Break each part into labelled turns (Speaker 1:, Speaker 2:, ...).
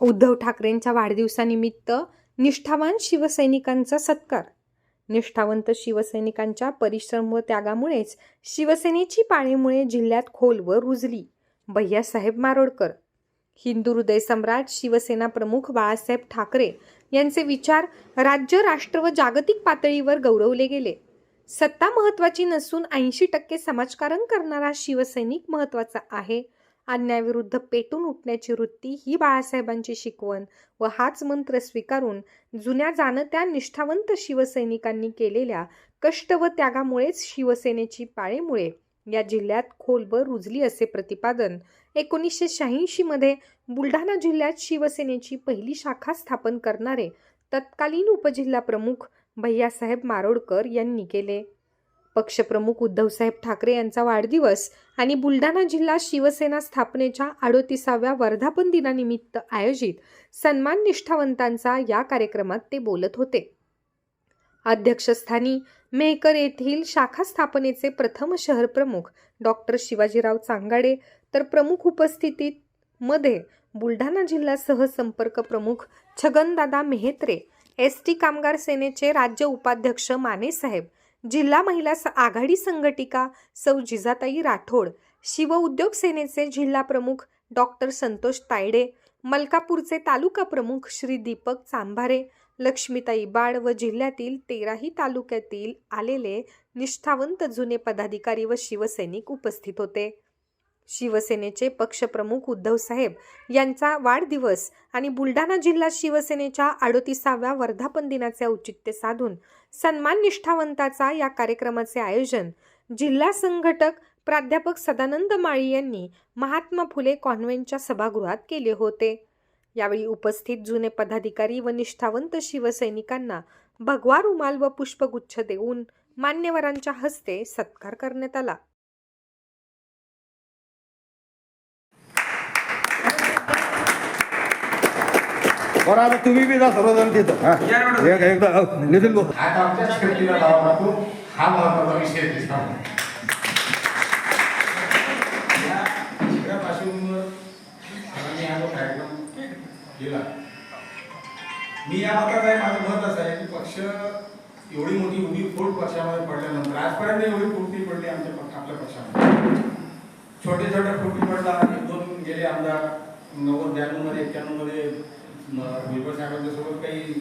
Speaker 1: उद्धव ठाकरेंच्या वाढदिवसानिमित्त निष्ठावान शिवसैनिकांचा सत्कार. निष्ठावंत शिवसैनिकांच्या परिश्रम व त्यागामुळेच शिवसेनेची पाळीमुळे जिल्ह्यात खोलवर रुजली. भैयासाहेब मारोडकर. हिंदू हृदय सम्राट शिवसेना प्रमुख बाळासाहेब ठाकरे यांचे विचार राज्य राष्ट्र व जागतिक पातळीवर गौरवले गेले. सत्ता महत्वाची नसून ऐंशी टक्के समाजकारण करणारा शिवसैनिक महत्त्वाचा आहे. अन्यायाविरुद्ध पेटून उठण्याची वृत्ती ही बाळासाहेबांची शिकवण व हाच मंत्र स्वीकारून जुन्या जाणत्या निष्ठावंत शिवसैनिकांनी केलेल्या कष्ट व त्यागामुळेच शिवसेनेची पाळेमुळे या जिल्ह्यात खोलवर रुजली असे प्रतिपादन एकोणीसशे शहाऐंशीमध्ये बुलढाणा जिल्ह्यात शिवसेनेची पहिली शाखा स्थापन करणारे तत्कालीन उपजिल्हा प्रमुख भैयासाहेब मारोडकर यांनी केले. पक्षप्रमुख उद्धवसाहेब ठाकरे यांचा वाढदिवस आणि बुलढाणा जिल्हा शिवसेना स्थापनेच्या अडोतीसाव्या वर्धापन दिनानिमित्त आयोजित सन्मान निष्ठावंतांचा या कार्यक्रमात ते बोलत होते. अध्यक्षस्थानी मेहकर येथील शाखा स्थापनेचे प्रथम शहर प्रमुख डॉक्टर शिवाजीराव चांगाडे तर प्रमुख उपस्थितीत मध्ये बुलढाणा जिल्हा सहसंपर्क प्रमुख छगनदादा मेहेत्रे एस टी कामगार सेनेचे राज्य उपाध्यक्ष मानेसाहेब जिल्हा महिला स- आघाडी संघटिका सौ जिजाताई राठोड शिव उद्योग सेनेचे जिल्हा प्रमुख डॉक्टर संतोष तायडे मलकापूरचे तालुका प्रमुख श्री दीपक चांभारे लक्ष्मीताई बाळ व जिल्ह्यातील तेराही तालुक्यातील आलेले निष्ठावंत जुने पदाधिकारी व शिवसैनिक उपस्थित होते. शिवसेनेचे पक्षप्रमुख उद्धव साहेब यांचा वाढदिवस आणि बुलढाणा जिल्हा शिवसेनेच्या अडोतीसाव्या वर्धापन दिनाचे औचित्य साधून सन्मान निष्ठावंताचा या कार्यक्रमाचे आयोजन जिल्हा संघटक प्राध्यापक सदानंद माळी यांनी महात्मा फुले कॉन्व्हेंटच्या सभागृहात केले होते. यावेळी उपस्थित जुने पदाधिकारी व निष्ठावंत शिवसैनिकांना भगवा रुमाल व पुष्पगुच्छ देऊन मान्यवरांच्या हस्ते सत्कार करण्यात आला.
Speaker 2: बरं आता तुम्ही बी जा सर्वजण तिथं. हा. एक- एकदा अ, नितीन भाऊ.
Speaker 3: लावा हा महत्त्वाचा विषय दिसला या शिबिरापासून आम्ही हा जो कार्यक्रम केला मी या मताचा आहे माझं मत असं आहे की पक्ष एवढी मोठी उभी फूट पक्षामध्ये पडल्यानंतर आजपर्यंत एवढी फूट नाही पडली आमच्या पक्ष आपल्या पक्षामध्ये. छोटे छोटे फुटी पडला एक दोन गेले आमदार नव्वद ब्याण्णवमध्ये मग मध्ये साहेबांच्या सोबत काही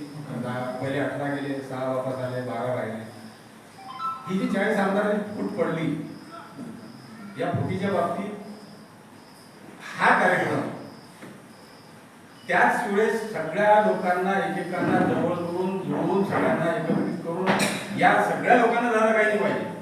Speaker 3: दहा- पहिले अठरा गेले सहा वापस आले बारा राहिले. ही जी चाळीस आमदारांची फूट पडली या फुटीच्या बाबतीत हा कार्यक्रम त्याच वेळेस सगळ्या लोकांना एकेकांना जवळ करून जोडून सगळ्यांना एकत्रित करून या सगळ्या लोकांना झालं काही नाही पाहिजे.